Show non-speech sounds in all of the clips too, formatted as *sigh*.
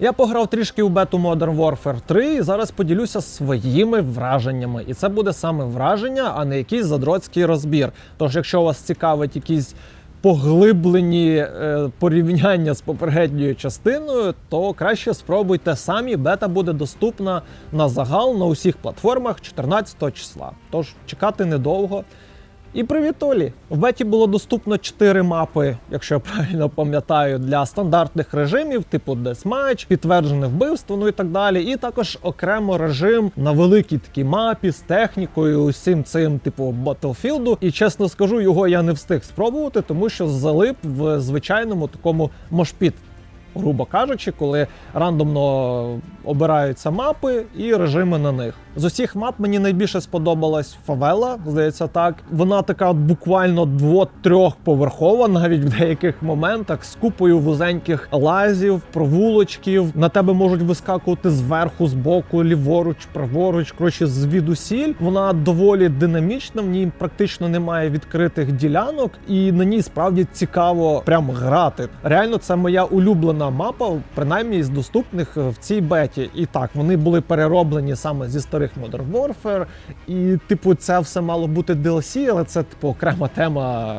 Я пограв трішки у бету Modern Warfare 3 і зараз поділюся своїми враженнями. І це буде саме враження, а не якийсь задроцький розбір. Тож, якщо вас цікавить якісь поглиблені е, порівняння з попередньою частиною, то краще спробуйте самі. Бета буде доступна на загал на усіх платформах 14 числа. Тож чекати недовго. І привіт, Олі! В беті було доступно 4 мапи, якщо я правильно пам'ятаю, для стандартних режимів, типу Deathmatch, підтверджене вбивство, ну і так далі. І також окремо режим на великій такій мапі з технікою, усім цим, типу Battlefield. І чесно скажу, його я не встиг спробувати, тому що залип в звичайному такому мошпіт. Грубо кажучи, коли рандомно обираються мапи і режими на них. З усіх мап мені найбільше сподобалась фавела, здається, так. Вона така от буквально дво-трьохповерхова, навіть в деяких моментах, з купою вузеньких лазів, провулочків. На тебе можуть вискакувати зверху, збоку, ліворуч, праворуч. Коротше, звідусіль. Вона доволі динамічна. В ній практично немає відкритих ділянок, і на ній справді цікаво прям грати. Реально, це моя улюблена мапа, принаймні з доступних в цій беті. І так, вони були перероблені саме зі старих Modern Warfare. І, типу, це все мало бути DLC, але це типу окрема тема.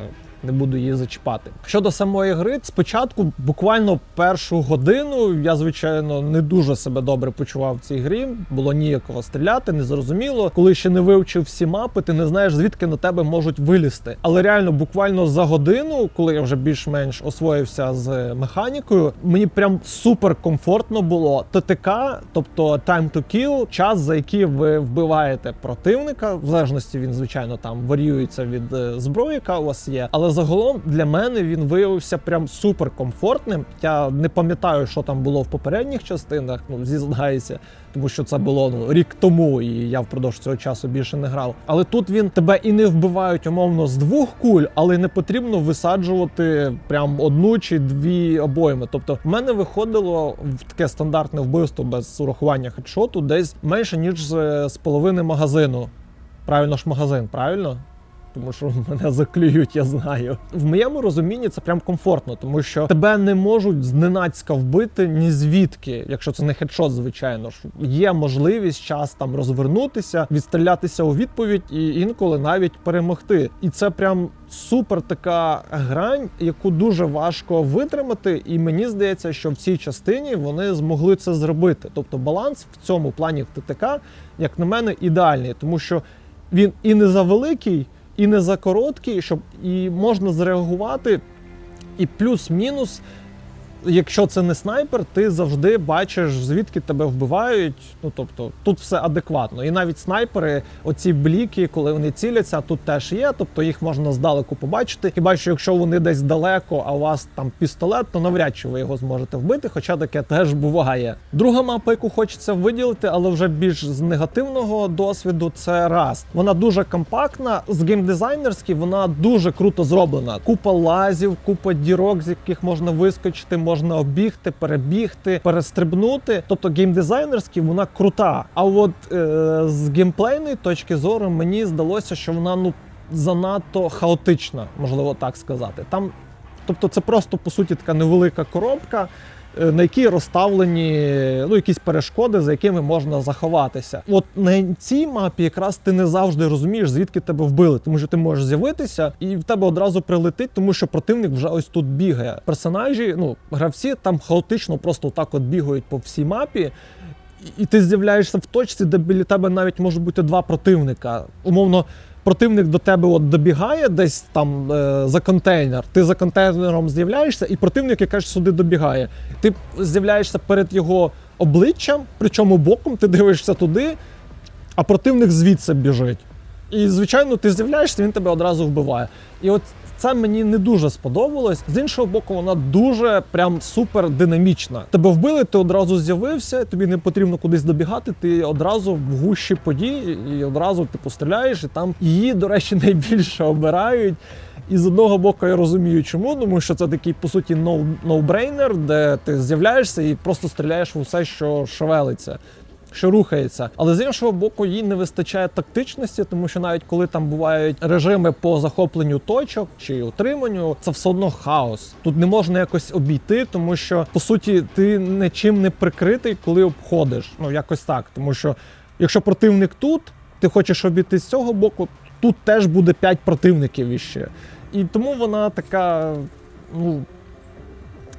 Не буду її зачіпати. Щодо самої гри, спочатку, буквально першу годину, я звичайно не дуже себе добре почував в цій грі. Було ніякого стріляти, незрозуміло. Коли ще не вивчив всі мапи, ти не знаєш звідки на тебе можуть вилізти. Але реально, буквально за годину, коли я вже більш-менш освоївся з механікою, мені прям супер комфортно було. ТТК, тобто time to kill, час за який ви вбиваєте противника, в залежності він, звичайно, там варіюється від е, зброї, яка у вас є. Але загалом для мене він виявився прям супер комфортним. Я не пам'ятаю, що там було в попередніх частинах. Ну зізнаюся, тому що це було ну, рік тому, і я впродовж цього часу більше не грав. Але тут він тебе і не вбивають умовно з двох куль, але не потрібно висаджувати прям одну чи дві обойми. Тобто, в мене виходило в таке стандартне вбивство без урахування хедшоту десь менше ніж з, з половини магазину. Правильно ж магазин, правильно? Тому що *laughs* мене заклюють, я знаю. В моєму розумінні це прям комфортно, тому що тебе не можуть зненацька вбити ні звідки, якщо це не хедшот, звичайно ж. Є можливість час там розвернутися, відстрілятися у відповідь і інколи навіть перемогти. І це прям супер така грань, яку дуже важко витримати. І мені здається, що в цій частині вони змогли це зробити. Тобто баланс в цьому плані в ТТК, як на мене, ідеальний, тому що він і не завеликий і не за короткий, щоб і можна зреагувати. І плюс-мінус, якщо це не снайпер, ти завжди бачиш, звідки тебе вбивають. Ну тобто тут все адекватно. І навіть снайпери, оці бліки, коли вони ціляться, тут теж є. Тобто їх можна здалеку побачити. Хіба що якщо вони десь далеко, а у вас там пістолет, то навряд чи ви його зможете вбити. Хоча таке теж буває. Друга мапа, яку хочеться виділити, але вже більш з негативного досвіду, це Rust. Вона дуже компактна, з геймдизайнерськи вона дуже круто зроблена. Купа лазів, купа дірок, з яких можна вискочити, можна обігти, перебігти, перестрибнути. Тобто геймдизайнерськи вона крута. А от е, з геймплейної точки зору мені здалося, що вона ну занадто хаотична, можливо так сказати. Там, тобто, це просто по суті така невелика коробка. Е, На якій розставлені ну, якісь перешкоди, за якими можна заховатися. От на цій мапі якраз ти не завжди розумієш, звідки тебе вбили, тому що ти можеш з'явитися і в тебе одразу прилетить, тому що противник вже ось тут бігає. Персонажі, ну гравці там хаотично просто так от бігають по всій мапі. І ти з'являєшся в точці, де біля тебе навіть може бути два противника. Умовно, противник до тебе от добігає десь там е, за контейнер. Ти за контейнером з'являєшся, і противник якраз сюди добігає. Ти з'являєшся перед його обличчям, причому боком ти дивишся туди, а противник звідси біжить. І, звичайно, ти з'являєшся, він тебе одразу вбиває. І от це мені не дуже сподобалось. З іншого боку, вона дуже прям супер динамічна. Тебе вбили, ти одразу з'явився, тобі не потрібно кудись добігати, ти одразу в гущі подій і одразу типу стріляєш, і там її, до речі, *laughs* найбільше обирають. І з одного боку я розумію, чому, тому що це такий по суті ноу- ноу-брейнер, де ти з'являєшся і просто стріляєш в усе, що шевелиться. Що рухається. Але з іншого боку, їй не вистачає тактичності, тому що навіть коли там бувають режими по захопленню точок чи утриманню, це все одно хаос. Тут не можна якось обійти, тому що по суті ти нічим не прикритий, коли обходиш. Ну якось так. Тому що якщо противник тут, ти хочеш обійти з цього боку, тут теж буде 5 противників іще. І тому вона така, ну.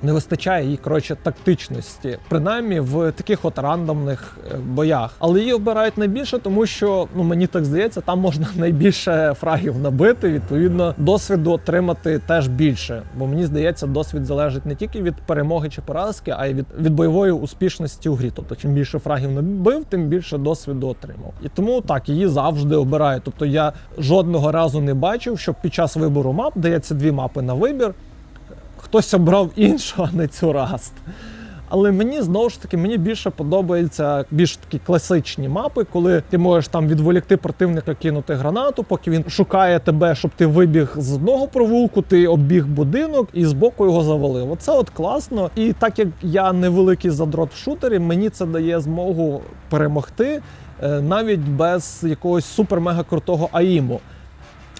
Не вистачає їй коротше тактичності, принаймні в таких от рандомних е, боях. Але її обирають найбільше, тому що ну мені так здається, там можна *laughs* найбільше фрагів набити. Відповідно, досвіду отримати теж більше. Бо мені здається, досвід залежить не тільки від перемоги чи поразки, а й від, від бойової успішності у грі. Тобто, чим більше фрагів набив, тим більше досвіду отримав. І тому так її завжди обирають. Тобто я жодного разу не бачив, щоб під час вибору мап дається дві мапи на вибір хтось обрав іншу, а не цю раст. Але мені знову ж таки мені більше подобаються більш такі класичні мапи, коли ти можеш там відволікти противника, кинути гранату, поки він шукає тебе, щоб ти вибіг з одного провулку, ти обіг будинок і збоку його завалив. Оце от класно. І так як я невеликий задрот в шутері, мені це дає змогу перемогти е, навіть без якогось супер-мега крутого аїму.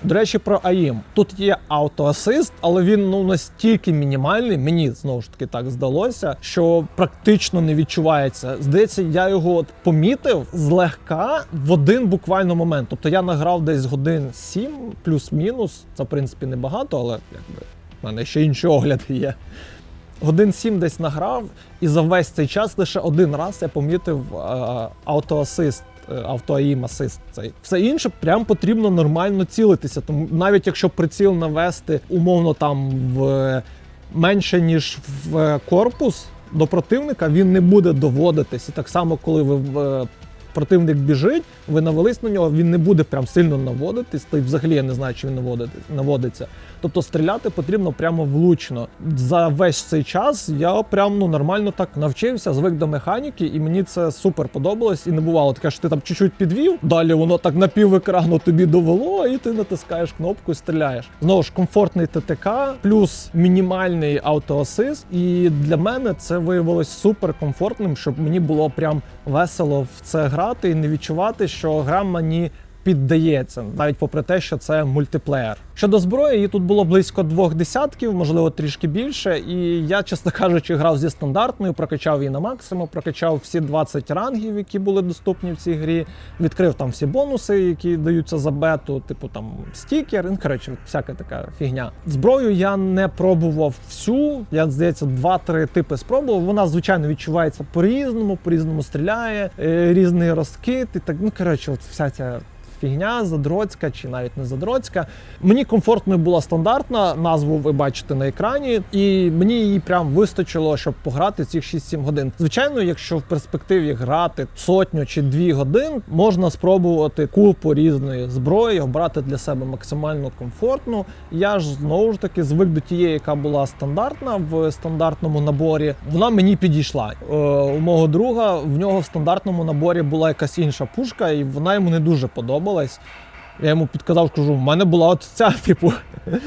До речі, про АІМ. Тут є автоасист, але він ну настільки мінімальний, мені знову ж таки так здалося, що практично не відчувається. Здається, я його от помітив злегка в один буквально момент. Тобто я награв десь годин 7 плюс-мінус. Це в принципі небагато, але якби в мене ще інші огляди є. Годин 7 десь награв, і за весь цей час лише один раз я помітив е, автоасист автоаїм асист цей. Все інше прям потрібно нормально цілитися. Тому навіть якщо приціл навести умовно там в менше ніж в корпус до противника, він не буде доводитись. І так само, коли ви в противник біжить, ви навелись на нього, він не буде прям сильно наводитись, та й взагалі я не знаю, чи він наводиться. Тобто стріляти потрібно прямо влучно. За весь цей час я прям ну нормально так навчився, звик до механіки, і мені це супер подобалось. І не бувало таке, що ти там чуть-чуть підвів, далі воно так на пів екрану тобі довело, і ти натискаєш кнопку і стріляєш. Знову ж комфортний ТТК, плюс мінімальний автоасист. І для мене це виявилось супер комфортним, щоб мені було прям весело в це грати і не відчувати, що гра мені піддається, навіть попри те, що це мультиплеєр. Щодо зброї, її тут було близько двох десятків, можливо, трішки більше. І я, чесно кажучи, грав зі стандартною, прокачав її на максимум, прокачав всі 20 рангів, які були доступні в цій грі. Відкрив там всі бонуси, які даються за бету, типу там стікер, ну, коротше, всяка така фігня. Зброю я не пробував всю. Я здається, два-три типи спробував. Вона звичайно відчувається по-різному, по-різному стріляє, е, різний розкид і так. Ну коротше, от вся ця фігня, задроцька чи навіть не задроцька. Мені комфортно була стандартна, назву ви бачите на екрані, і мені її прям вистачило, щоб пограти цих 6-7 годин. Звичайно, якщо в перспективі грати сотню чи дві годин, можна спробувати купу різної зброї, обрати для себе максимально комфортну. Я ж знову ж таки звик до тієї, яка була стандартна в стандартному наборі. Вона мені підійшла. Е, у мого друга в нього в стандартному наборі була якась інша пушка, і вона йому не дуже подобалась сподобалась. Я йому підказав, кажу, в мене була от ця, *laughs* типу,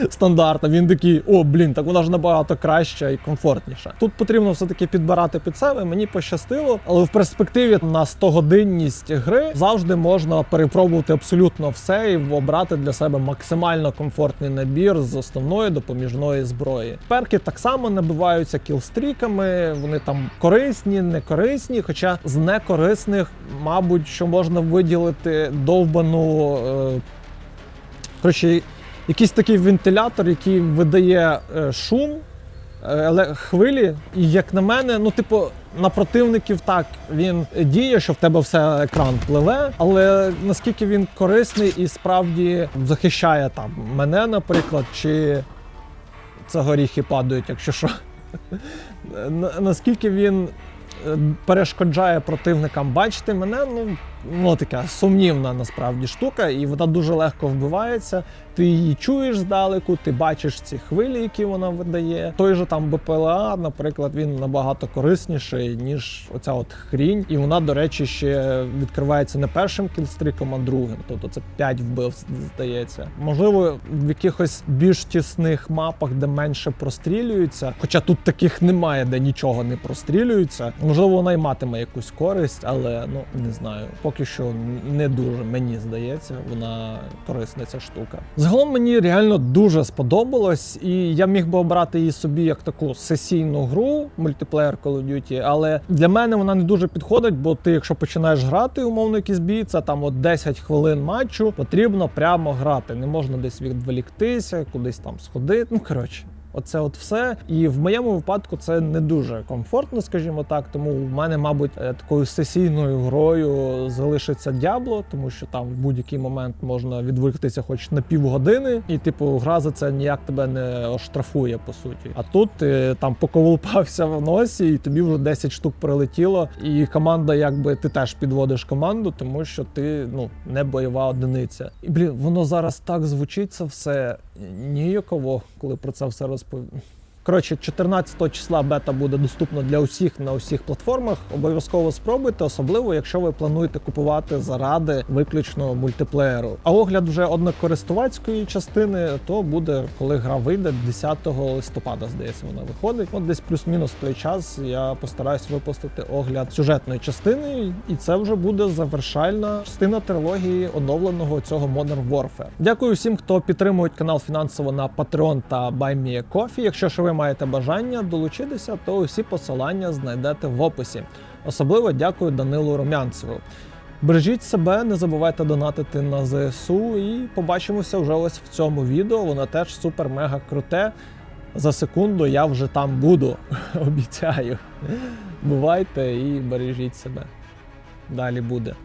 стандартна. Він такий, о, блін, так вона ж набагато краща і комфортніша. Тут потрібно все-таки підбирати під себе. Мені пощастило, але в перспективі на 100-годинність гри завжди можна перепробувати абсолютно все і обрати для себе максимально комфортний набір з основної допоміжної зброї. Перки так само набиваються кілстріками, вони там корисні, не корисні. Хоча з некорисних, мабуть, що можна виділити довбану. Коротше, якийсь такий вентилятор, який видає е, шум, е, хвилі. І як на мене, ну, типу, на противників так він діє, що в тебе все екран пливе, але наскільки він корисний і справді захищає там мене, наприклад, чи це горіхи падають, якщо що. *laughs* Наскільки він е, перешкоджає противникам бачити мене, ну ну така сумнівна насправді штука, і вона дуже легко вбивається. Ти її чуєш здалеку, ти бачиш ці хвилі, які вона видає. Той же там БПЛА, наприклад, він набагато корисніший, ніж оця от хрінь. І вона, до речі, ще відкривається не першим кілстріком, а другим. Тобто це 5 вбивств, здається. Можливо, в якихось більш тісних мапах, де менше прострілюються. Хоча тут таких немає, де нічого не прострілюється. Можливо, вона й матиме якусь користь, але ну не знаю. Поки що не дуже мені здається, вона корисна ця штука. Загалом мені реально дуже сподобалось, і я міг би обрати її собі як таку сесійну гру, мультиплеєр Call of Duty, але для мене вона не дуже підходить, бо ти, якщо починаєш грати, умовно якийсь бій, це там от 10 хвилин матчу, потрібно прямо грати. Не можна десь відволіктися, кудись там сходити. Ну коротше. Оце от все. І в моєму випадку це не дуже комфортно, скажімо так. Тому в мене, мабуть, е, такою сесійною грою залишиться Дябло, тому що там в будь-який момент можна відволіктися хоч на півгодини, і типу гра за це ніяк тебе не оштрафує по суті. А тут ти там поковулпався в носі, і тобі вже 10 штук прилетіло. І команда, якби ти теж підводиш команду, тому що ти ну не бойова одиниця. І блін, воно зараз так звучить це все ніяково, коли про це все por, Коротше, 14 числа бета буде доступна для усіх на усіх платформах. Обов'язково спробуйте, особливо якщо ви плануєте купувати заради виключно мультиплеєру. А огляд вже однокористувацької частини, то буде, коли гра вийде 10 листопада, здається, вона виходить. От десь плюс-мінус той час я постараюсь випустити огляд сюжетної частини, і це вже буде завершальна частина трилогії оновленого цього Modern Warfare. Дякую всім, хто підтримує канал фінансово на Patreon та BuyMeACoffee. Якщо ж ви маєте бажання долучитися, то усі посилання знайдете в описі. Особливо дякую Данилу Румянцеву. Бережіть себе, не забувайте донатити на ЗСУ і побачимося вже ось в цьому відео. Воно теж супер-мега круте. За секунду я вже там буду. *laughs* Обіцяю. Бувайте і бережіть себе. Далі буде.